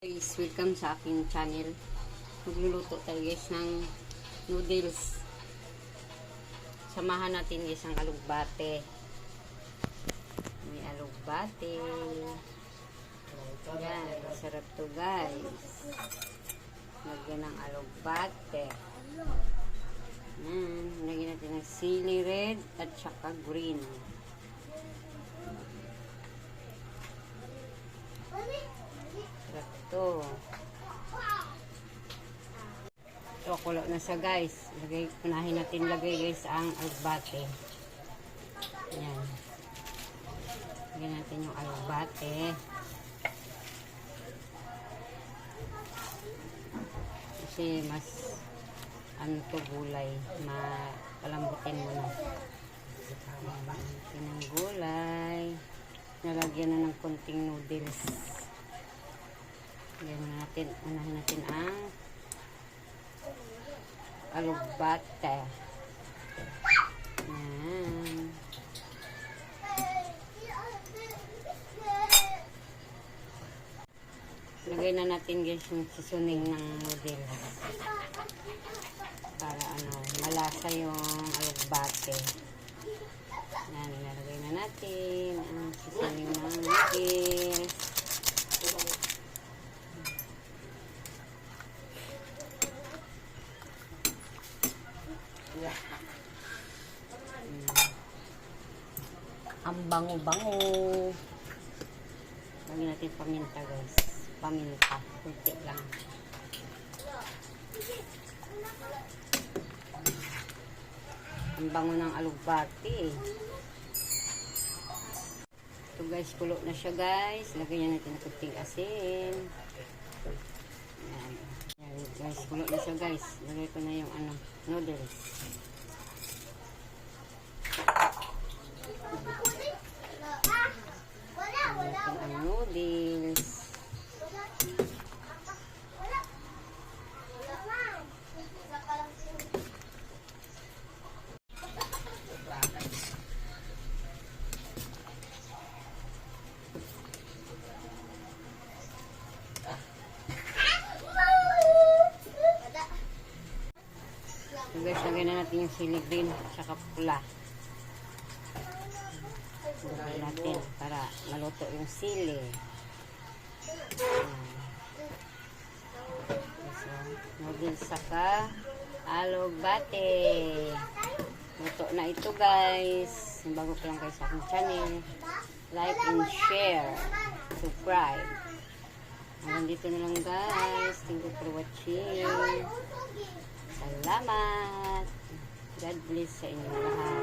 Guys, welcome sa aking channel. Magluluto tayo guys ng noodles. Samahan natin guys ang alugbate. May alugbate. Yan, masarap to guys. Lagyan ng alugbate. Yan, lagyan natin ng sili red at saka green. Sarap to. So, kulo na siya guys. Lagay, unahin natin lagay guys ang alugbate. Yan. Lagyan natin yung alugbate. Kasi mas ano to gulay. Mapalambutin mo na. Yan, natin ng gulay. Nalagyan na ng konting noodles. Lagyan na natin, unahin natin ang alugbate. Yan. Lagay na natin guys yung seasoning ng noodles. Para ano, malasa yung alugbate. Ang bango-bango. Lagyan natin paminta guys. Paminta. Kunti lang. Ang bango ng alugbati eh. Ito guys, kulo na siya guys. Lagyan natin ng kunting asin. Guys, kulo na siya guys. Lagay ko na yung ano, noodles. Lagyan natin ang noodles. So guys, lagyan na natin yung sili green at pula. Lagyan natin para maluto yung sili. Ayan. So, noodles saka alugbate. Luto na ito guys. Bago pa lang kayo sa aking channel. Like and share. Subscribe dito na lang guys. Thank you for watching. Salamat. God bless sa inyo lahat.